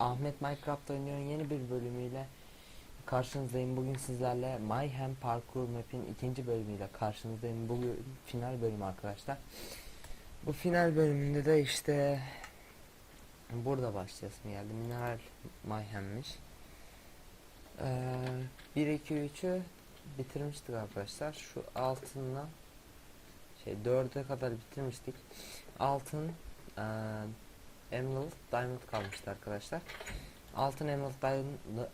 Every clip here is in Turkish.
Ahmet Minecraft oynuyor yeni bir bölümüyle karşınızdayım. Bugün sizlerle Mayhem Parkour Map'in ikinci bölümüyle karşınızdayım. Bugün final bölümü arkadaşlar. Bu final bölümünde de işte burada başlayasım geldi. Mineral Mayhem'miş. Ee, 1 2 3'ü bitirmiştik arkadaşlar. Şu altınla şey 4'e kadar bitirmiştik. Altın eee Emerald Diamond kalmıştı arkadaşlar. Altın Emerald Diamond eee,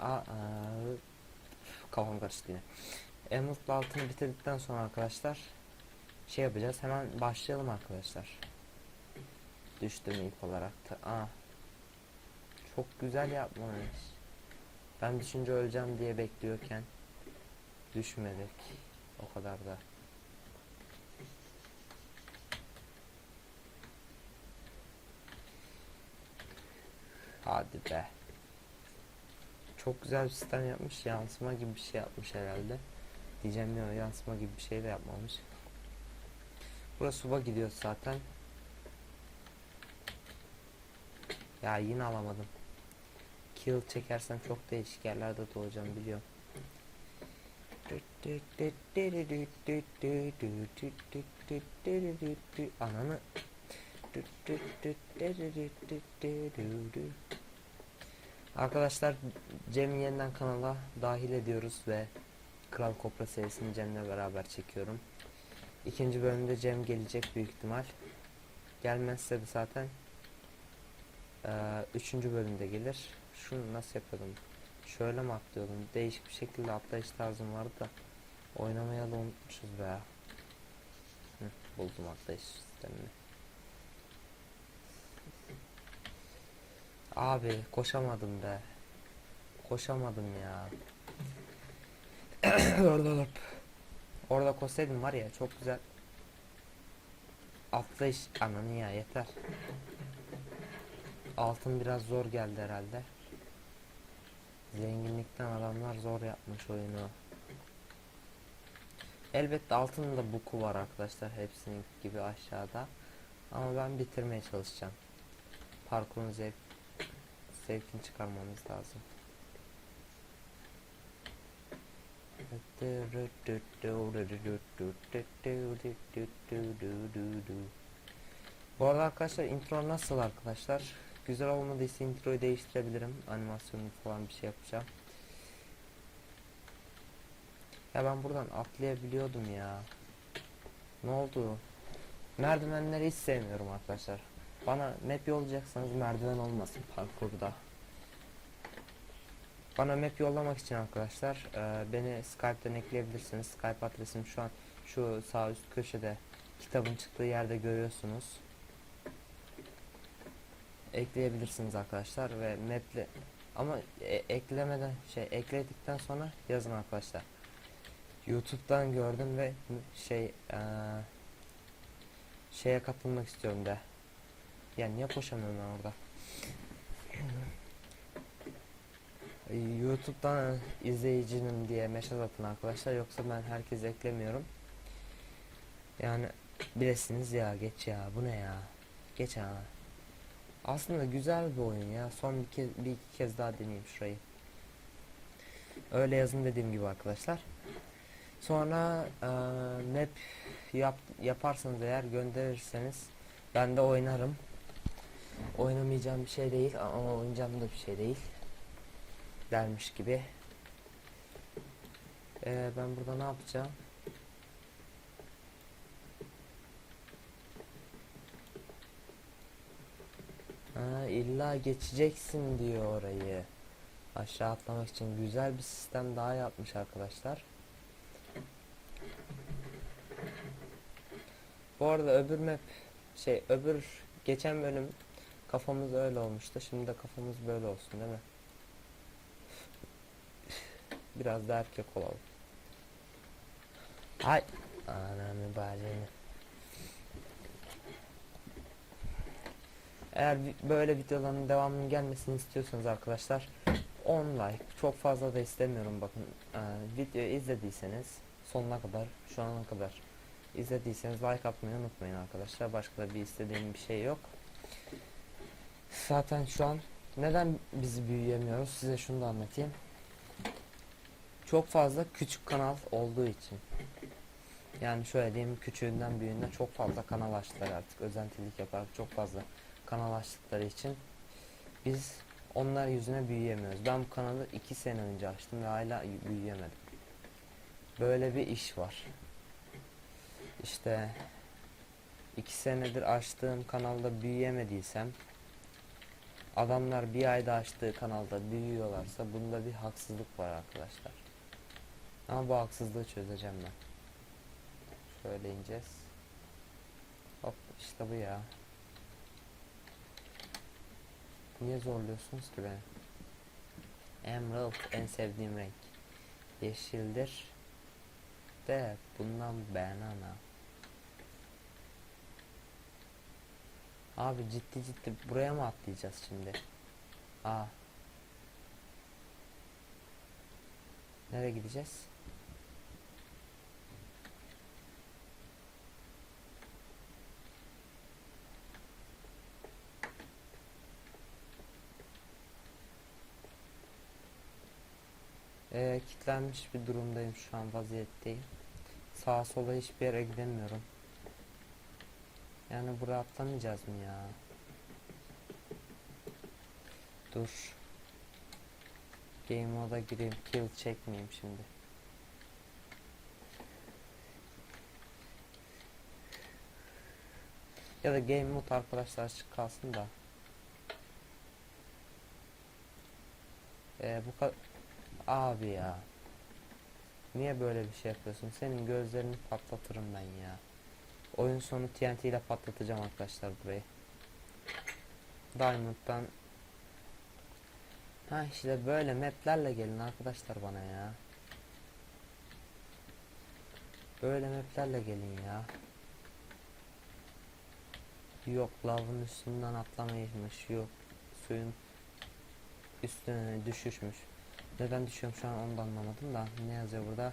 a- eee, kafam karıştı yine. Emerald altını bitirdikten sonra arkadaşlar şey yapacağız. Hemen başlayalım arkadaşlar. Düştüm ilk olarak da. Aa. Çok güzel yapmış. Ben düşünce öleceğim diye bekliyorken düşmedik. O kadar da. Hadi be. Çok güzel bir sistem yapmış. Yansıma gibi bir şey yapmış herhalde. Diyeceğim ya yansıma gibi bir şey de yapmamış. Burası suba gidiyor zaten. Ya yine alamadım. Kill çekersem çok değişik yerlerde doğacağım biliyorum. Ananı Arkadaşlar Cem'i yeniden kanala dahil ediyoruz ve Kral Kopra serisini Cem'le beraber çekiyorum. İkinci bölümde Cem gelecek büyük ihtimal. Gelmezse de zaten eee, üçüncü bölümde gelir. Şunu nasıl yapıyordum? Şöyle mi atlıyordum? Değişik bir şekilde atlayış tarzım vardı da oynamaya da unutmuşuz be. Hı, buldum atlayış sistemini. Abi koşamadım be. Koşamadım ya. Orada Orada koşsaydım var ya çok güzel. Atlayış ananı ya yeter. Altın biraz zor geldi herhalde. Zenginlikten adamlar zor yapmış oyunu. Elbette altının da buku var arkadaşlar hepsinin gibi aşağıda. Ama ben bitirmeye çalışacağım. Parkurun zevk zevkini çıkarmamız lazım. Bu arada arkadaşlar intro nasıl arkadaşlar? Güzel olmadıysa introyu değiştirebilirim. Animasyonu falan bir şey yapacağım. Ya ben buradan atlayabiliyordum ya. Ne oldu? Merdivenleri hiç sevmiyorum arkadaşlar. Bana map yollayacaksanız merdiven olmasın parkurda. Bana map yollamak için arkadaşlar e, beni Skype'den ekleyebilirsiniz. Skype adresim şu an şu sağ üst köşede kitabın çıktığı yerde görüyorsunuz. Ekleyebilirsiniz arkadaşlar ve maple ama e- eklemeden şey ekledikten sonra yazın arkadaşlar. YouTube'dan gördüm ve şey e, şeye katılmak istiyorum de. Ya niye koşamıyorum ben orada? Ee, YouTube'dan izleyicinim diye mesaj atın arkadaşlar yoksa ben herkes eklemiyorum. Yani bilesiniz ya geç ya bu ne ya geç ha. Aslında güzel bir oyun ya son bir kez bir iki kez daha deneyeyim şurayı. Öyle yazın dediğim gibi arkadaşlar. Sonra eee, map yap, yaparsanız eğer gönderirseniz ben de oynarım. Oynamayacağım bir şey değil ama oynayacağım da bir şey değil. Dermiş gibi. Ee, ben burada ne yapacağım? Ha, illa geçeceksin diyor orayı. Aşağı atlamak için güzel bir sistem daha yapmış arkadaşlar. Bu arada öbür map şey öbür geçen bölüm kafamız öyle olmuştu. Şimdi de kafamız böyle olsun değil mi? Biraz da erkek olalım. Ay anamı bacını. Eğer böyle videoların devamının gelmesini istiyorsanız arkadaşlar 10 like çok fazla da istemiyorum bakın ee, videoyu izlediyseniz sonuna kadar şu ana kadar izlediyseniz like atmayı unutmayın arkadaşlar başka da bir istediğim bir şey yok zaten şu an neden biz büyüyemiyoruz? Size şunu da anlatayım. Çok fazla küçük kanal olduğu için. Yani şöyle diyeyim küçüğünden büyüğünden çok fazla kanal açtılar artık. Özentilik yaparak çok fazla kanal açtıkları için biz onlar yüzüne büyüyemiyoruz. Ben bu kanalı 2 sene önce açtım ve hala büyüyemedim. Böyle bir iş var. İşte 2 senedir açtığım kanalda büyüyemediysem adamlar bir ayda açtığı kanalda büyüyorlarsa bunda bir haksızlık var arkadaşlar. Ama bu haksızlığı çözeceğim ben. Şöyle ineceğiz. Hop işte bu ya. Niye zorluyorsunuz ki beni? Emerald en sevdiğim renk. Yeşildir. De bundan banana. Abi ciddi ciddi buraya mı atlayacağız şimdi? Aa. Nereye gideceğiz? Ee, kitlenmiş bir durumdayım şu an vaziyetteyim. Sağa sola hiçbir yere gidemiyorum. Yani buraya atlamayacağız mı ya? Dur. Game moda gireyim. Kill çekmeyeyim şimdi. Ya da game mode arkadaşlar açık kalsın da. Ee, bu kadar Abi ya. Niye böyle bir şey yapıyorsun? Senin gözlerini patlatırım ben ya. Oyun sonu TNT ile patlatacağım arkadaşlar burayı. Diamond'dan Ha işte böyle maplerle gelin arkadaşlar bana ya. Böyle maplerle gelin ya. Yok lavın üstünden atlamaymış yok. Suyun üstüne düşüşmüş. Neden düşüyorum şu an onu da anlamadım da ne yazıyor burada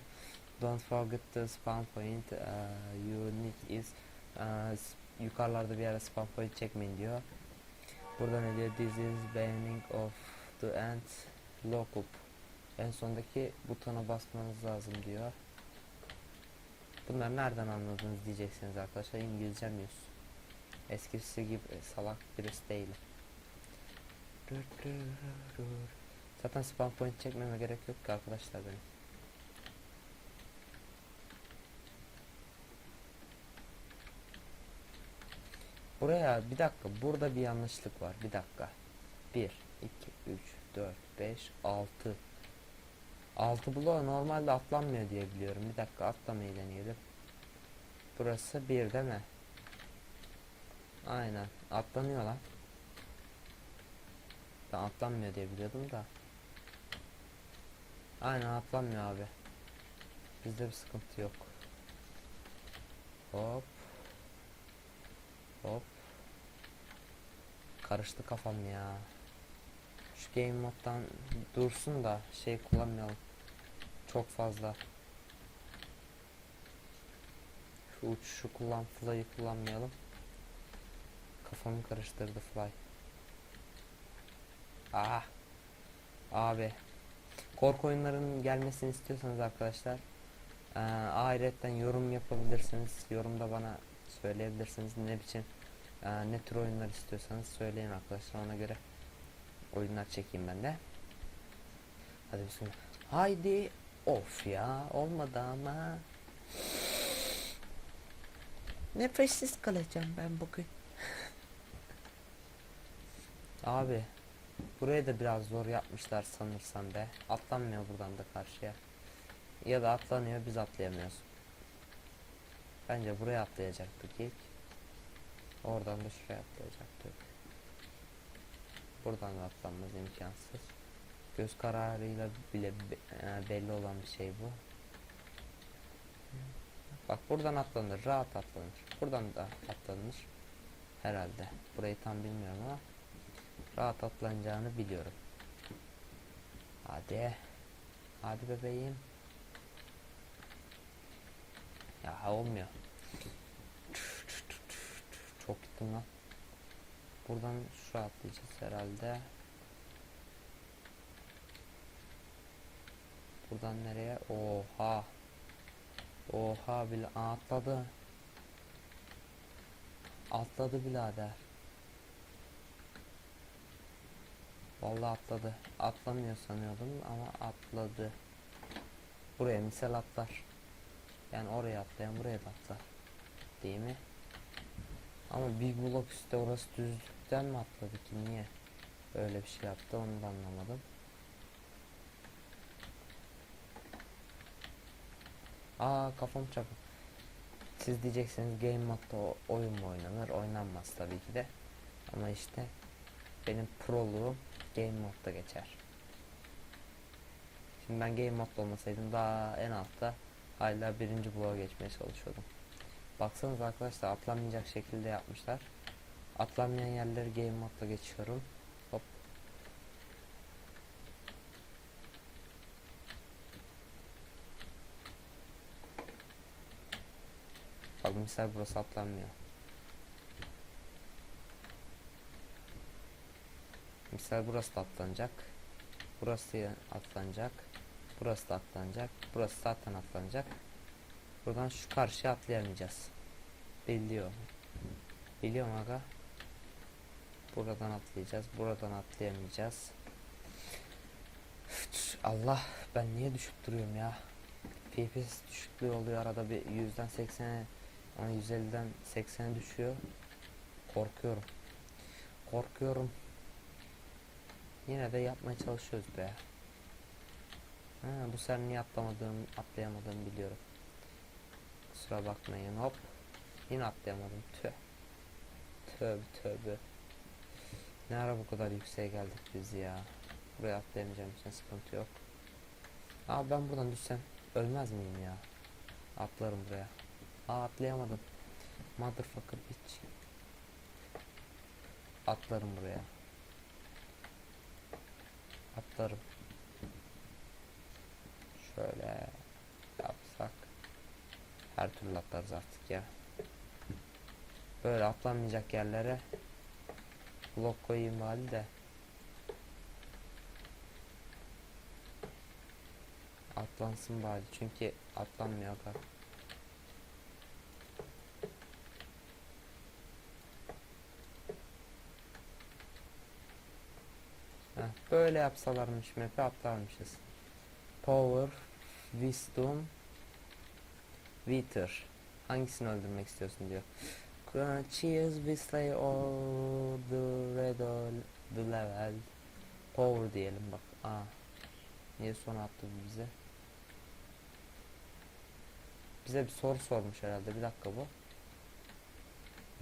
Don't forget the spawn point uh, need is uh, yukarılarda bir yere spawn point çekmeyin diyor. Burada ne diyor? This is beginning of the end lookup en sondaki butona basmanız lazım diyor. Bunlar nereden anladınız diyeceksiniz arkadaşlar. İngilizcem yüz eskisi gibi salak birisi değilim Zaten spawn point çekmeme gerek yok ki arkadaşlar benim. Buraya bir dakika burada bir yanlışlık var bir dakika. 1 2 3 4 5 6 6 bloğa normalde atlanmıyor diye biliyorum. Bir dakika atlamayı deneyelim. Burası 1 değil mi? Aynen atlanıyor lan. Ben atlanmıyor diye biliyordum da. Aynen atlanmıyor abi. Bizde bir sıkıntı yok. Hop. Hop. Karıştı kafam ya. Şu game moddan dursun da şey kullanmayalım. Çok fazla. Şu uçuşu kullan, fly'ı kullanmayalım. Kafamı karıştırdı fly. Ah. Abi. Korku oyunlarının gelmesini istiyorsanız arkadaşlar e, ahiretten yorum yapabilirsiniz. Yorumda bana söyleyebilirsiniz ne biçim e, ne tür oyunlar istiyorsanız söyleyin arkadaşlar ona göre oyunlar çekeyim ben de. Hadi bismillah. Haydi of ya olmadı ama. Nefessiz kalacağım ben bugün. Abi Burayı da biraz zor yapmışlar sanırsam be. Atlanmıyor buradan da karşıya. Ya da atlanıyor biz atlayamıyoruz. Bence buraya atlayacaktık ilk. Oradan da şuraya atlayacaktık. Buradan da atlanmaz imkansız. Göz kararıyla bile e, belli olan bir şey bu. Bak buradan atlanır, rahat atlanır. Buradan da atlanır. Herhalde. Burayı tam bilmiyorum ama rahat atlanacağını biliyorum. Hadi. Hadi bebeğim. Ya olmuyor yaptım lan? Buradan şu atlayacağız herhalde. Buradan nereye? Oha. Oha bile atladı. Atladı birader. Vallahi atladı. Atlamıyor sanıyordum ama atladı. Buraya misal atlar. Yani oraya atlayan buraya da atlar. Değil mi? Ama bir blok üstte orası düzlükten mi atladı ki niye? Öyle bir şey yaptı onu da anlamadım. Aa kafam çarptı. Siz diyeceksiniz game modda oyun mu oynanır? Oynanmaz tabii ki de. Ama işte benim proluğum game modda geçer. Şimdi ben game modda olmasaydım daha en altta hala birinci bloğa geçmeye çalışıyordum. Baksanıza arkadaşlar atlanmayacak şekilde yapmışlar. Atlanmayan yerleri game modda geçiyorum. Hop. Bak misal burası atlanmıyor. Misal burası da atlanacak. Burası atlanacak. Burası da atlanacak. Burası zaten atlanacak. Buradan şu karşıya atlayamayacağız. Biliyor. Biliyorum aga. Buradan atlayacağız. Buradan atlayamayacağız. Allah ben niye düşüp duruyorum ya. FPS düşüklüğü oluyor arada bir yüzden 80'e ama 150'den 80'e düşüyor. Korkuyorum. Korkuyorum. Yine de yapmaya çalışıyoruz be. Ha, bu sefer niye atlamadığım, atlayamadığımı biliyorum. Kusura bakmayın hop. Yine atlayamadım tüh. Tövbe tövbe. Ne ara bu kadar yükseğe geldik biz ya. Buraya atlayamayacağım için sıkıntı yok. Aa ben buradan düşsem ölmez miyim ya? Atlarım buraya. Aa atlayamadım. Motherfucker bitch. Atlarım buraya. Atlarım. Şöyle. Her türlü atlarız artık ya. Böyle atlanmayacak yerlere blok koyayım bari de. Atlansın bari çünkü atlanmıyor bak. Böyle yapsalarmış map'i atlarmışız. Power, Wisdom, Wither. Hangisini öldürmek istiyorsun diyor. Cheers, we slay all the red all the level. Power diyelim bak. Aa. Niye son attı bize? Bize bir soru sormuş herhalde. Bir dakika bu.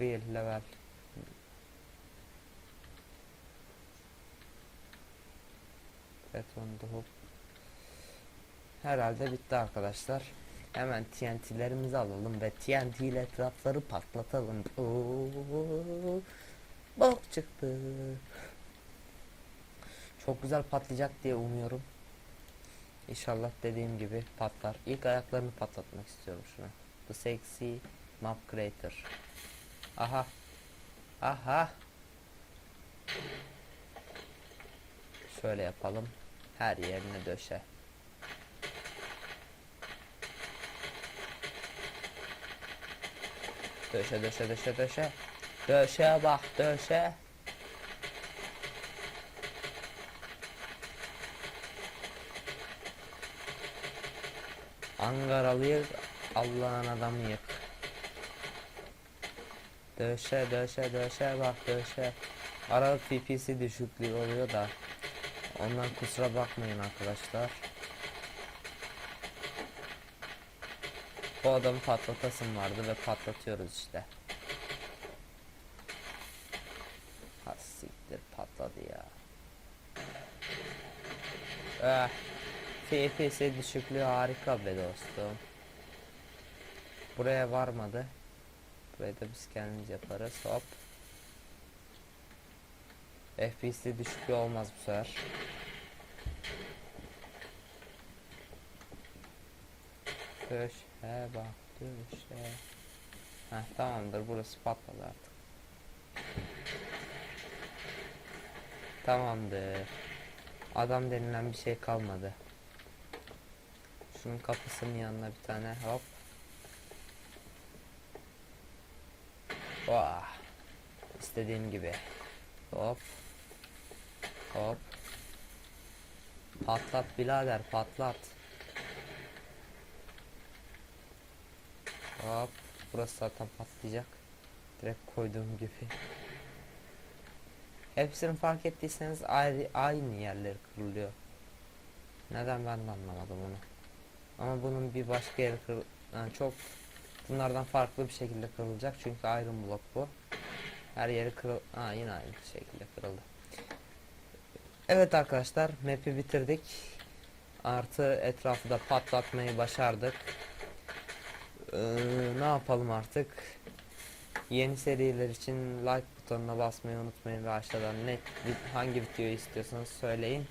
Real level. Evet onu da hop. Herhalde bitti arkadaşlar. Hemen TNT'lerimizi alalım ve TNT ile etrafları patlatalım. Oo, bok çıktı. Çok güzel patlayacak diye umuyorum. İnşallah dediğim gibi patlar. İlk ayaklarını patlatmak istiyorum şuna. The Sexy Map Creator. Aha. Aha. Şöyle yapalım. Her yerine döşe. Döşe döşe döşe döşe. Döşe bak döşe. Angaralıyız Allah'ın adamı yık. Döşe döşe döşe bak döşe. Arada PPC düşüklüğü oluyor da. Ondan kusura bakmayın arkadaşlar. Bu adamı patlatasım vardı ve patlatıyoruz işte. Ha siktir patladı ya. Eh. FPS düşüklüğü harika be dostum. Buraya varmadı. Burayı da biz kendimiz yaparız. Hop. FPS düşüklüğü olmaz bu sefer. Döşe bak döşe. Heh tamamdır burası patladı artık. Tamamdır. Adam denilen bir şey kalmadı. Şunun kapısının yanına bir tane hop. Vah. İstediğim gibi. Hop. Hop. Patlat birader patlat. Hop. Burası zaten patlayacak. Direkt koyduğum gibi. Hepsini fark ettiyseniz ayrı, aynı yerleri kırılıyor. Neden ben de anlamadım onu. Ama bunun bir başka yeri kırıl... Yani çok bunlardan farklı bir şekilde kırılacak çünkü ayrım blok bu. Her yeri kırıl... Ha yine aynı şekilde kırıldı. Evet arkadaşlar map'i bitirdik. Artı etrafı da patlatmayı başardık. Ee, ne yapalım artık? Yeni seriler için like butonuna basmayı unutmayın ve aşağıdan ne vi- hangi videoyu istiyorsanız söyleyin.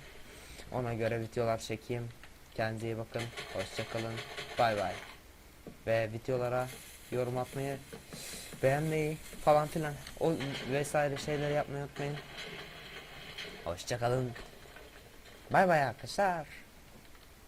Ona göre videolar çekeyim. Kendinize iyi bakın. Hoşçakalın. Bay bay. Ve videolara yorum atmayı, beğenmeyi falan filan o vesaire şeyler yapmayı unutmayın. Hoşçakalın. Bay bay arkadaşlar.